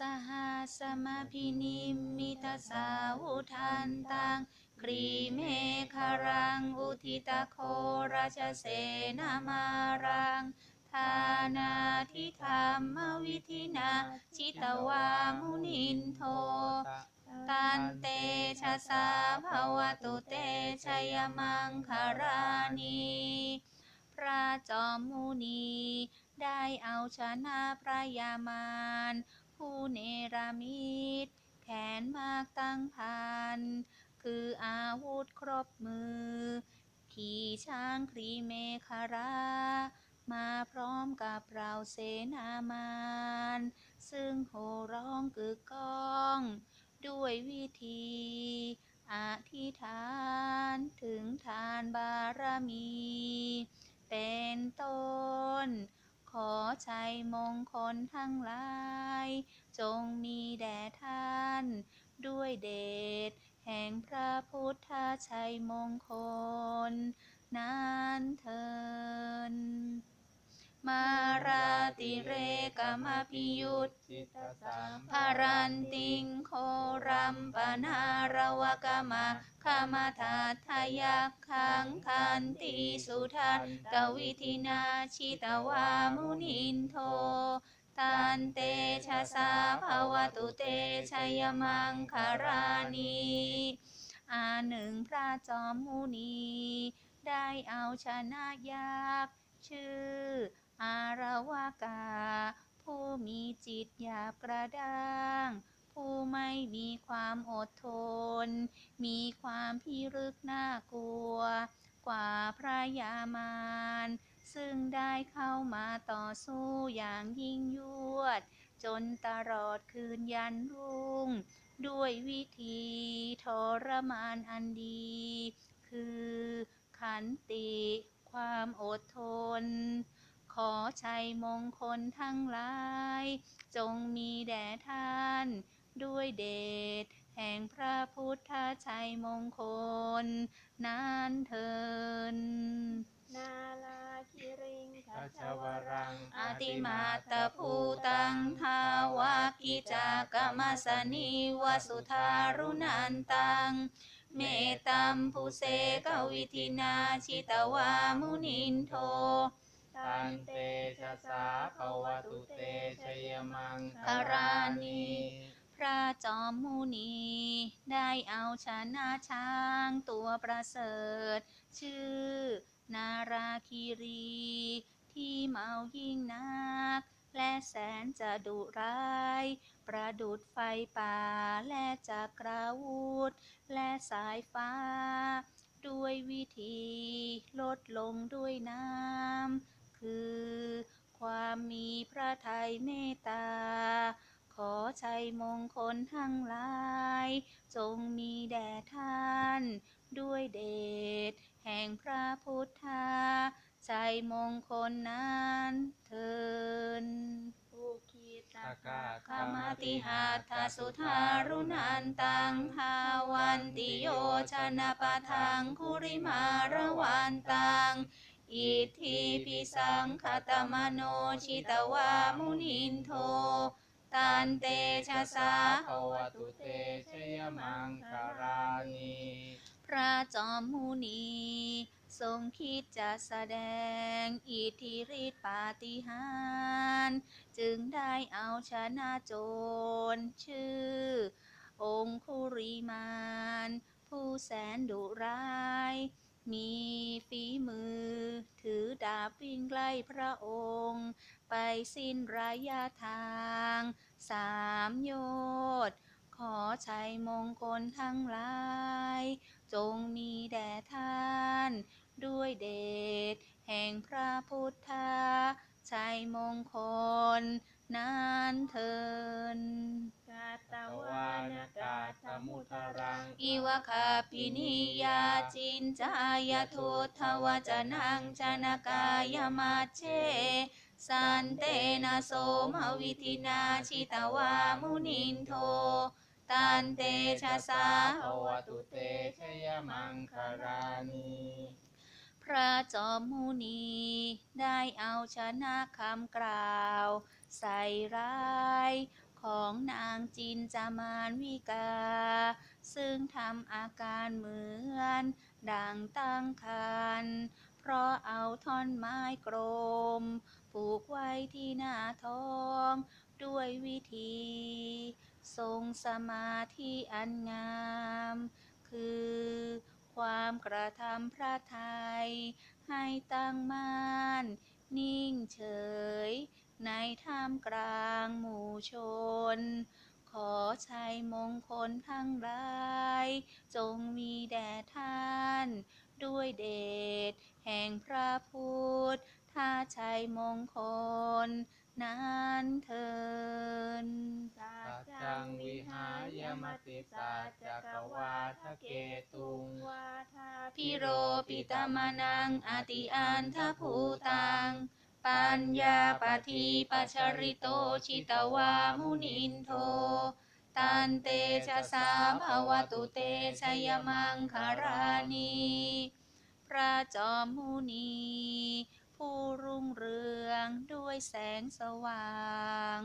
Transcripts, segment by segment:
สหัสมาพินิมมิตาสาวุทันตังกรีเมฆารังอุทิตโคราชเสนามารังทานาทิธรรมวิธินาชิตวามุนินโทตันเตชะสาภวตุเตชยมังคารานีพระจอมมุนี ได้เอาชนะพระยามาร ผู้เนรมิตแขนมากตั้งพัน คืออาวุธครบมือ ขี่ช้างครีเมคารา มาพร้อมกับเราเสนามานซึ่งโห่ร้องกึกก้อง ด้วยวิธีอธิษฐานถึงทานบารมี เป็นต้น ขอชัยมงคลทั้งหลาย จงมีแด่ท่าน ด้วยเดชแห่งพระพุทธชัยมงคลนั้นเทินมาราติเรกมพิยุตจิตสามภารันติงโครัมปนารวกมะ ขมาทาทายักขังคันติสุทันกวิธินาชิตวามุนินโทตันเตชะสาภาวตุเตชยมังคารานีอาหนึ่งพระจอมมุนี ได้เอาชนะยักษ์ชื่อ อารวากา ผู้มีจิตหยาบกระด้าง ผู้ไม่มีความอดทน มีความพิรึกน่ากลัว กว่าพระยามารซึ่งได้เข้ามาต่อสู้อย่างยิ่งยวด จนตลอดคืนยันรุ่ง ด้วยวิธีทรมานอันดี คือขันติความอดทน ขอชัยมงคลทั้งหลาย จงมีแด่ท่าน ด้วยเดชแห่งพระพุทธชัยมงคลนั้นเทิน นาลาคิริงทัชวรัง อาติมาตะภูตังทาวากิจากรรมสนิวสุธารุนันตัง เมตัมภูเสกวิธินาชิตวามุนินโทตันเตชะสาภวตุเตชยมังคารานี พระจอมมุนี ได้เอาชนะช้างตัวประเสริฐ ชื่อ นาราคีรี ที่เมายิ่งนัก และแสนจะดุร้าย ประดุดไฟป่าและจักราวุธ และสายฟ้า ด้วยวิธีลดลงด้วยน้ำ คือ ความมีพระทัยเมตตา ขอชัยมงคลทั้งหลาย จงมีแด่ท่าน ด้วยเดชแห่งพระพุทธาชัยมงคลนั้นเทินภูคีตาตากามาติหาทาสุธารุนันตังหาวันติโยชนะปะทังคุริมาระวันตังอิทธิพิสังคตมโนชิตวามุนินโท ตันเตชะสาภวตุเตชยมังคารานีพระจอมมุนี ทรงคิดจะแสดงอิทธิฤทธิปาฏิหาริย์จึงได้เอาชนะโจรชื่อ องคุริมาน ผู้แสนดุร้าย มีฝีมือ ถือดาบวิ่งไล่พระองค์ ไปสิ้นระยะทางสามโยชน์ขอชัยมงคลทั้งหลาย จงมีแด่ท่าน ด้วยเดชแห่งพระพุทธาชัยมงคลนั้นเทินกาตวานากาตมุทรัง อิวคาปินิยาจินจายทุทวจนังจนกายมาเชสันเตนะโสมวิธินาชิตวามุนินโทตันเตชะสาภวตุเตชยมังคารานี พระจอมมุนีได้เอาชนะคำกล่าว ใส่ร้ายของนางจินจามานวิกา ซึ่งทำอาการเหมือนดังตั้งคัน เพราะเอาท่อนไม้กลมผูกไว้ที่หน้าท้องด้วยวิธี ทรงสมาธิอันงาม คือ ความกระทำพระไทย ให้ตั้งมั่นนิ่งเฉย ในท่ามกลางหมู่ชน ขอชัยมงคลทั้งหลาย จงมีแด่ท่าน ด้วยเดชแห่งพระพุทธถ้าชัยมงคล นั้นเทินสัจจังวิหาหายมติติสาจัจักวาทะเกตุงวาทาพิโรปิตามานังอติอันทภูตัง ปัญญาปทีปัชริโตชิตวามุนินโท ตันเตชะสาภาวตุเตชยมังคารานี พระจอมมุนี ผู้รุ่งเรืองด้วยแสงสว่าง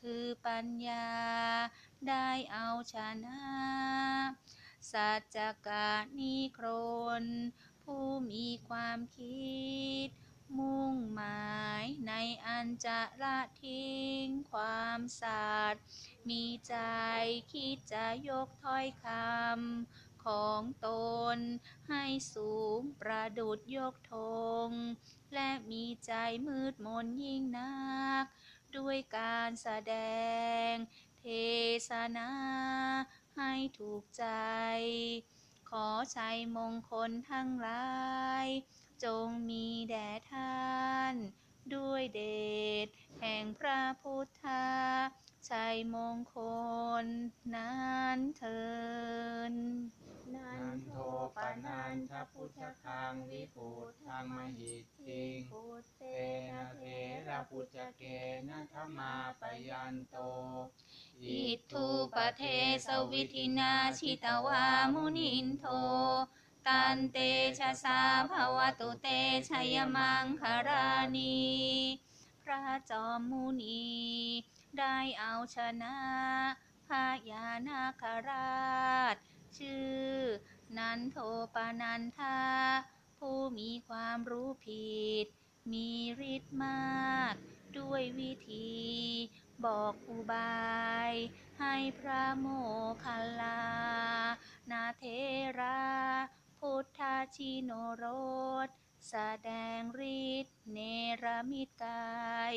คือปัญญาได้เอาชนะ สัจจกะนิครน ผู้มีความคิด มุ่งหมายในอันจะละทิ้งความสัตย์มีใจคิดจะยกถ้อยคำ ของตน ให้สูงประดุดยกธงและมีใจมืดมนยิ่งนัก ด้วยการแสดง เทศนาให้ถูกใจ ขอชัยมงคลทั้งหลาย จงมีแด่ท่าน ด้วยเดชแห่งพระพุทธชัยมงคลนั้นเทิน นันันนโทโทปปนันันนททพุพุททธธคัคังงวิวิปุปุตธธรรมหิตติงปุตเตเตนะนะเทเทระระพุพุททธธเกเกนะนะธธรรรมามาปปยัยันนโต โต อิทุปเทสวิธินาชิตวามุนินโท ตันเตชะสาภาวตุเตชยมังคารานี พระจอมมุนี ได้เอาชนะพญานาคราช ชื่อ นันโทปนันทาผู้มีความรู้ผิด มีฤทธิ์มาก ด้วยวิธี บอกอุบาย ให้พระโมคคัลลา นาเทรา พุทธชิโนรสแสดงฤทธิ์เนรมิตกาย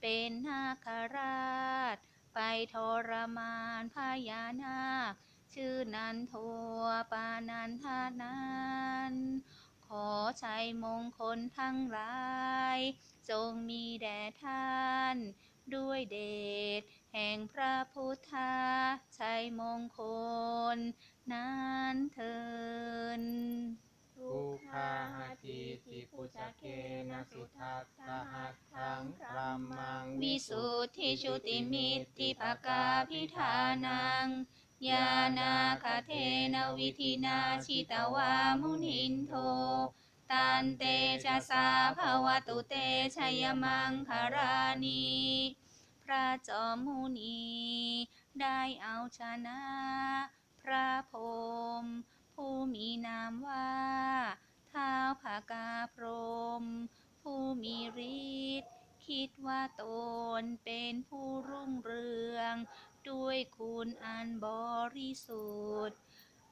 เป็นนาคราช ไปทรมานพญานาค ชื่อนันโทปานันทานั้นขอชัยมงคลทั้งหลาย จงมีแด่ท่าน ด้วยเดชแห่งพระพุทธชัยมงคล นั้นเทินทุทุกกขาขาหาหทีทีติติปุปุจจเกเกนะนะสุสุทัทัสสสสหัหัสสถัถังงพพระระมัมังงวิสุทธิชุติมิตติภกาพิธานัง ยานาคเทนวิธินาชิตวามุนินโทตันเตชะสาภาวตุเตชยมังคารานีพระจอมมุนี ได้เอาชนะ พระพรมผู้มีนามว่าท้าวภากาพรหมผู้มีฤทธิ์คิดว่าตนเป็นผู้รุ่งเรือง ด้วยคุณอันบริสุทธิ์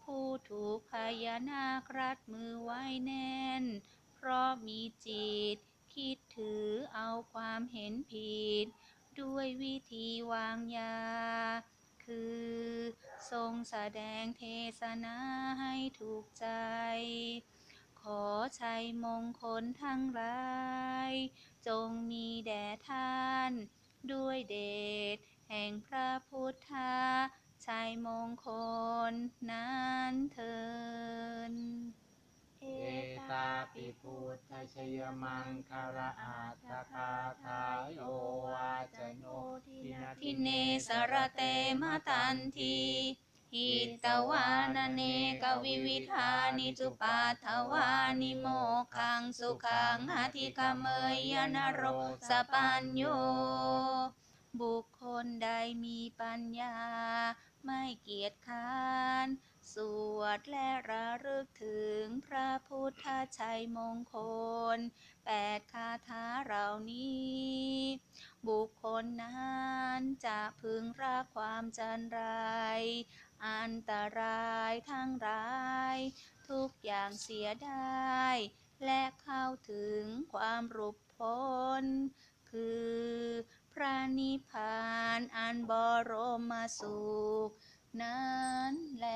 ผู้ถูกพญานาครัดมือไว้แน่น เพราะมีจิต คิดถือเอาความเห็นผิด ด้วยวิธีวางยา คือ ทรงแสดงเทศนาให้ถูกใจ ขอชัยมงคลทั้งหลาย จงมีแด่ท่าน ด้วยเดช แห่งพระพุทธาชัยมงคลนั้นเทินเอตาปิพุทธชยมังคาระอาอาตคาคาทายโยวาจโนทินานาทิเนสรรเตมมตันทีหิตตวานานเนกวิวิธานิจุปาทวานิโมคังสุขังอธิกเมยนรโรสปัญโย ปัญญา ไม่เกียจค้าน สวดและระลึกถึงพระพุทธชัยมงคลแปดคาถาเหล่านี้ บุคคลนั้นจะพึงรักความจันไร อันตรายทั้งหลาย ทุกอย่างเสียได้ และเข้าถึงความหลุดพ้นคือ พระนิพพานอันบรมสุขนั้นแล